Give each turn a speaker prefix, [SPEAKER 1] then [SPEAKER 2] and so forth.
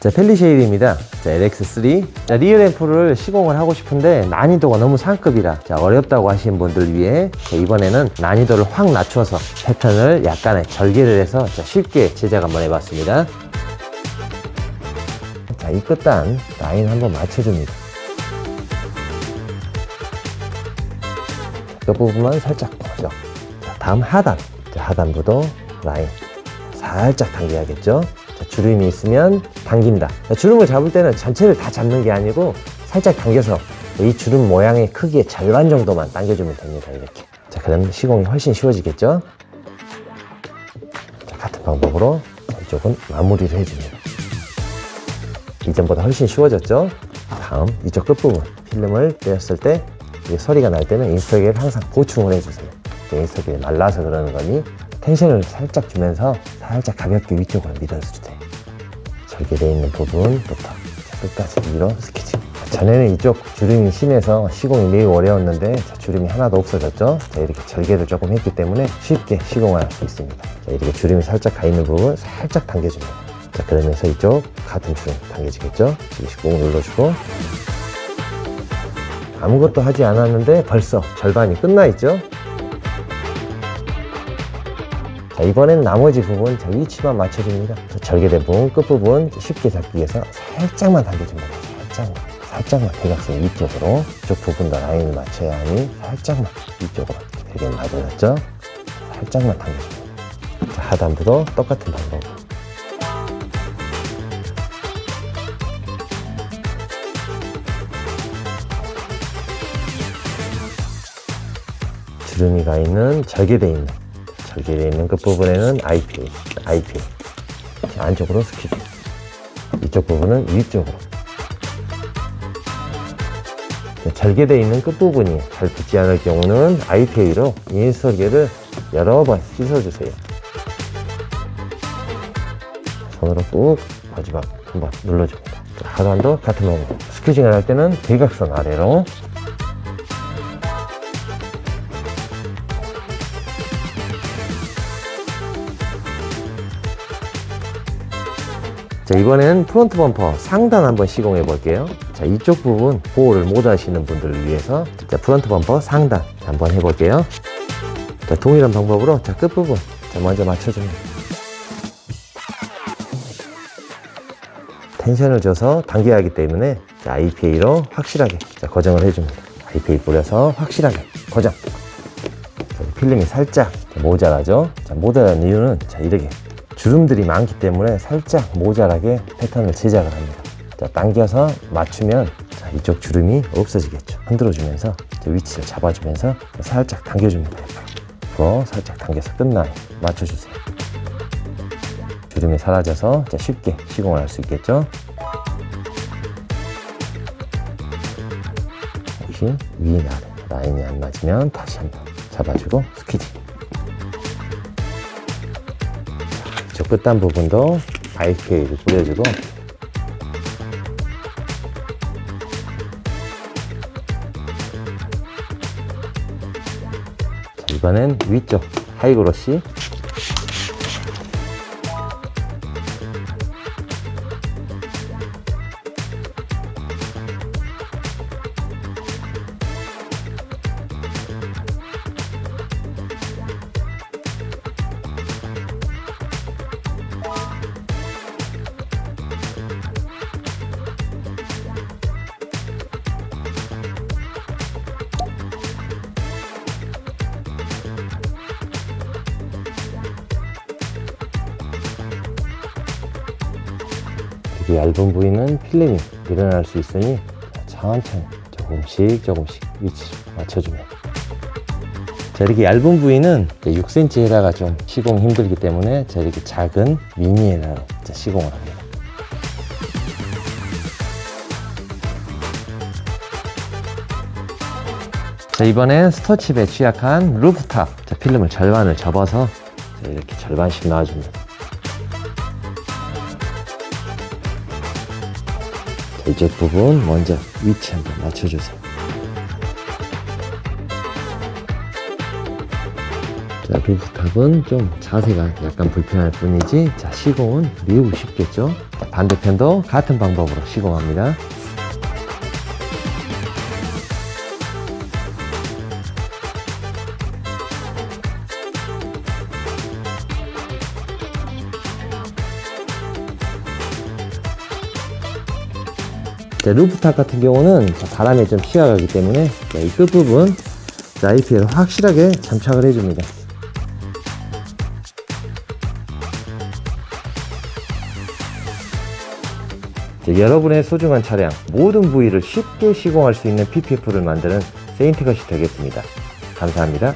[SPEAKER 1] 자, 펠리쉐일입니다. 자, LX3. 자, 리얼 앰프를 시공을 하고 싶은데 난이도가 너무 상급이라 자, 어렵다고 하시는 분들 위해 자, 이번에는 난이도를 확 낮춰서 패턴을 약간의 절개를 해서 자, 쉽게 제작 한번 해봤습니다. 자, 이 끝단 라인 한번 맞춰줍니다. 그 부분만 살짝 보죠. 자, 다음 하단. 자, 하단부도 라인 살짝 당겨야겠죠. 자, 주름이 있으면 당긴다. 자, 주름을 잡을 때는 전체를 다 잡는 게 아니고 살짝 당겨서 이 주름 모양의 크기의 절반 정도만 당겨주면 됩니다. 이렇게. 자, 그럼 시공이 훨씬 쉬워지겠죠. 자, 같은 방법으로 이쪽은 마무리를 해줍니다. 이전보다 훨씬 쉬워졌죠? 다음 이쪽 끝부분 필름을 떼었을 때 소리가 날 때는 인스터기를 항상 보충을 해주세요. 인스터기가 말라서 그러는 거니 텐션을 살짝 주면서 살짝 가볍게 위쪽으로 밀어주세요. 절개되어 있는 부분부터 끝까지 밀어 스키치. 전에는 이쪽 주름이 심해서 시공이 매우 어려웠는데 자, 주름이 하나도 없어졌죠. 자, 이렇게 절개를 조금 했기 때문에 쉽게 시공을 할수 있습니다. 자, 이렇게 주름이 살짝 가 있는 부분 살짝 당겨줍니다. 자, 그러면서 이쪽 같은 주름 당겨지겠죠? 꾹 눌러주고 아무것도 하지 않았는데 벌써 절반이 끝나 있죠? 자, 이번엔 나머지 부분 자, 위치만 맞춰줍니다. 자, 절개된 부분, 끝부분 쉽게 잡기 위해서 살짝만 당겨줍니다. 살짝만. 살짝만 대각선 위쪽으로 이쪽 부분도 라인을 맞춰야 하니 살짝만 위쪽으로 되게 맞아졌죠? 살짝만 당겨줍니다. 자, 하단부도 똑같은 방법. 주름이 가 있는 절개되어 있는 절개되어 있는 끝부분에는 IPA 자, 안쪽으로 스키드. 이쪽 부분은 위쪽으로. 자, 절개되어 있는 끝부분이 잘 붙지 않을 경우는 IPA로 인설계를 여러 번 씻어주세요. 손으로 꾹 마지막 한 번 눌러줍니다. 자, 하단도 같은 방법. 스퀴징을 할 때는 대각선 아래로 자, 이번에는 프론트 범퍼 상단 한번 시공해 볼게요. 자, 이쪽 부분 보호를 못 하시는 분들을 위해서 자, 프론트 범퍼 상단 한번 해볼게요. 자, 동일한 방법으로 자, 끝부분 자, 먼저 맞춰줍니다. 텐션을 줘서 당겨야 하기 때문에 자, IPA로 확실하게 자, 고정을 해줍니다. IPA 뿌려서 확실하게 고정. 자, 필름이 살짝 자, 모자라죠? 자, 모자란 이유는 자, 이렇게 주름들이 많기 때문에 살짝 모자라게 패턴을 제작을 합니다. 자, 당겨서 맞추면 자, 이쪽 주름이 없어지겠죠. 흔들어주면서 자, 위치를 잡아주면서 자, 살짝 당겨줍니다. 앞으로 살짝 당겨서 끝나요. 맞춰주세요. 주름이 사라져서 자, 쉽게 시공을 할 수 있겠죠. 혹시 위나 라인이 안 맞으면 다시 한번 잡아주고 스퀴지. 저 끝단 부분도 IPA를 뿌려주고. 자, 이번엔 위쪽 하이그로시 되게 얇은 부위는 필름이 일어날 수 있으니 천천히 조금씩 조금씩 위치를 맞춰주면. 자 이렇게 얇은 부위는 6cm에다가 좀 시공 힘들기 때문에 자 이렇게 작은 미니에다가 자, 시공을 합니다. 자 이번엔 스토칩에 취약한 루프탑 자, 필름을 절반을 접어서 자, 이렇게 절반씩 놔줍니다 이쪽 부분 먼저 위치 한번 맞춰주세요. 자, 자, 루프탑은 좀 자세가 약간 불편할 뿐이지, 자, 시공은 매우 쉽겠죠? 자, 반대편도 같은 방법으로 시공합니다. 루프탑 같은 경우는 자, 바람에 좀 시야가기 때문에 자, 이 끝부분 자, IPL 확실하게 장착을 해줍니다. 자, 여러분의 소중한 차량 모든 부위를 쉽게 시공할 수 있는 PPF를 만드는 세인트것이 되겠습니다. 감사합니다.